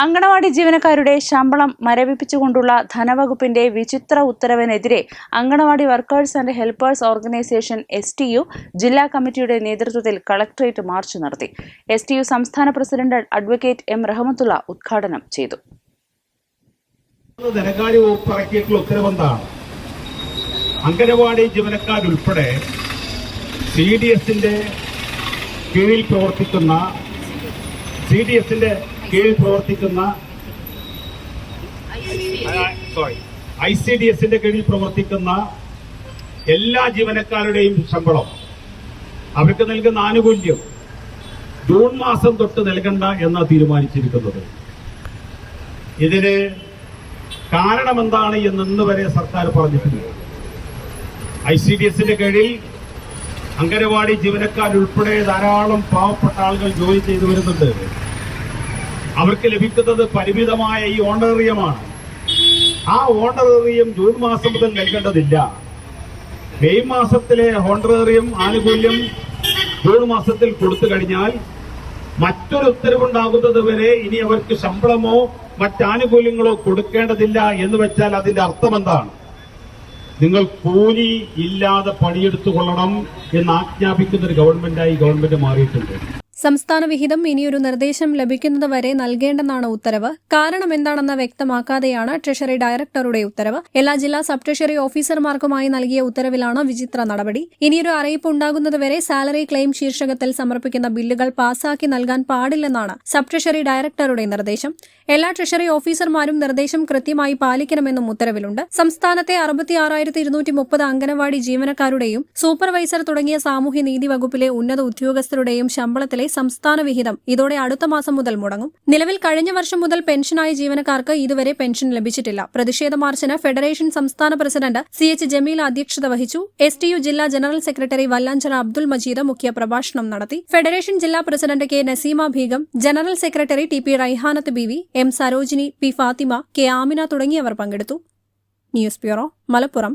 അങ്കണവാടി ജീവനക്കാരുടെ ശമ്പളം മരവിപ്പിച്ചുകൊണ്ടുള്ള ധനവകുപ്പിന്റെ വിചിത്ര ഉത്തരവിനെതിരെ anganwadi workers and helpers organisation S T U ജില്ലാ കമ്മിറ്റിയുടെ നേതൃത്വത്തിൽ കളക്ടറേറ്റ് മാർച്ച് നടത്തി. എസ് ടി യു സംസ്ഥാന പ്രസിഡന്റ് അഡ്വക്കേറ്റ് എം റഹമത്തുള്ള ഉദ്ഘാടനം ചെയ്തു. ധനകാര്യ ജീവനക്കാരുൾപ്പെടെ സി ഡി എസിന്റെ കീഴിൽ പ്രവർത്തിക്കുന്ന സി ഡി എസിന്റെ കീഴിൽ പ്രവർത്തിക്കുന്ന സോറി ഐ സി ഡി എസിന്റെ കീഴിൽ പ്രവർത്തിക്കുന്ന എല്ലാ ജീവനക്കാരുടെയും ശമ്പളം. അവർക്ക് നൽകുന്ന ആനുകൂല്യം ജൂൺ മാസം തൊട്ട് നൽകണ്ട എന്നാണ് തീരുമാനിച്ചിരിക്കുന്നത്. ഇതിന് കാരണമെന്താണ് എന്ന് ഇന്ന് വരെ സർക്കാർ പറഞ്ഞിട്ടില്ല. ഐ സി ഡി എസിന്റെ കീഴിൽ അംഗനവാടി ജീവനക്കാരുൾപ്പെടെ ധാരാളം പാവപ്പെട്ട ആളുകൾ ജോലി ചെയ്തു വരുന്നുണ്ട്. അവർക്ക് ലഭിക്കുന്നത് പരിമിതമായ ഈ ഓണറേറിയമാണ്. ആ ഓണറേറിയം ജൂൺ മാസം മുതൽ നൽകേണ്ടതില്ല. മെയ് മാസത്തിലെ ഓണറേറിയം ആനുകൂല്യം ജൂൺ മാസത്തിൽ കൊടുത്തു കഴിഞ്ഞാൽ മറ്റൊരു ഉത്തരവുണ്ടാകുന്നത് വരെ ഇനി അവർക്ക് ശമ്പളമോ മറ്റാനുകൂല്യങ്ങളോ കൊടുക്കേണ്ടതില്ല എന്ന് വെച്ചാൽ അതിന്റെ അർത്ഥം എന്താണ് നിങ്ങൾ കൂലി ഇല്ലാതെ പണിയെടുത്തു കൊള്ളണം എന്ന് ആജ്ഞാപിക്കുന്ന ഒരു ഗവൺമെന്റായി ഗവൺമെന്റ് മാറിയിട്ടുണ്ട്. സംസ്ഥാന വിഹിതം ഇനിയൊരു നിർദ്ദേശം ലഭിക്കുന്നതുവരെ നൽകേണ്ടെന്നാണ് ഉത്തരവ്. കാരണം എന്താണെന്ന് വ്യക്തമാക്കാതെയാണ് ട്രഷറി ഡയറക്ടറുടെ ഉത്തരവ്. എല്ലാ ജില്ലാ സബ് ട്രഷറി ഓഫീസർമാർക്കുമായി നൽകിയ ഉത്തരവിലാണ് വിചിത്ര നടപടി. ഇനിയൊരു അറിയിപ്പ് ഉണ്ടാകുന്നതുവരെ സാലറി ക്ലെയിം ശീർഷകത്തിൽ സമർപ്പിക്കുന്ന ബില്ലുകൾ പാസാക്കി നൽകാൻ പാടില്ലെന്നാണ് സബ് ട്രഷറി ഡയറക്ടറുടെ നിർദ്ദേശം. എല്ലാ ട്രഷറി ഓഫീസർമാരും നിർദ്ദേശം കൃത്യമായി പാലിക്കണമെന്നും ഉത്തരവിലുണ്ട്. സംസ്ഥാനത്തെ അറുപത്തിയാറായിരത്തി ഇരുന്നൂറ്റി മുപ്പത് അംഗനവാടി ജീവനക്കാരുടെയും സൂപ്പർവൈസർ തുടങ്ങിയ സാമൂഹ്യനീതി വകുപ്പിലെ ഉന്നത ഉദ്യോഗസ്ഥരുടെയും ശമ്പളത്തിലെ സംസ്ഥാന വിഹിതം ഇതോടെ അടുത്ത മാസം മുതൽ മുടങ്ങും. നിലവിൽ കഴിഞ്ഞ വർഷം മുതൽ പെൻഷനായ ജീവനക്കാർക്ക് ഇതുവരെ പെൻഷൻ ലഭിച്ചിട്ടില്ല. പ്രതിഷേധ മാർച്ചിന് ഫെഡറേഷൻ സംസ്ഥാന പ്രസിഡന്റ് സി എച്ച് ജമീൽ അധ്യക്ഷത വഹിച്ചു. എസ് ടി യു ജില്ലാ ജനറൽ സെക്രട്ടറി വല്ലാഞ്ചന അബ്ദുൾ മജീദ് മുഖ്യ പ്രഭാഷണം നടത്തി. ഫെഡറേഷൻ ജില്ലാ president K Naseema Beegum general secretary T P Raihanath B V M Sarojini P Fathima K Amina തുടങ്ങിയവർ പങ്കെടുത്തു. News bureau Malappuram.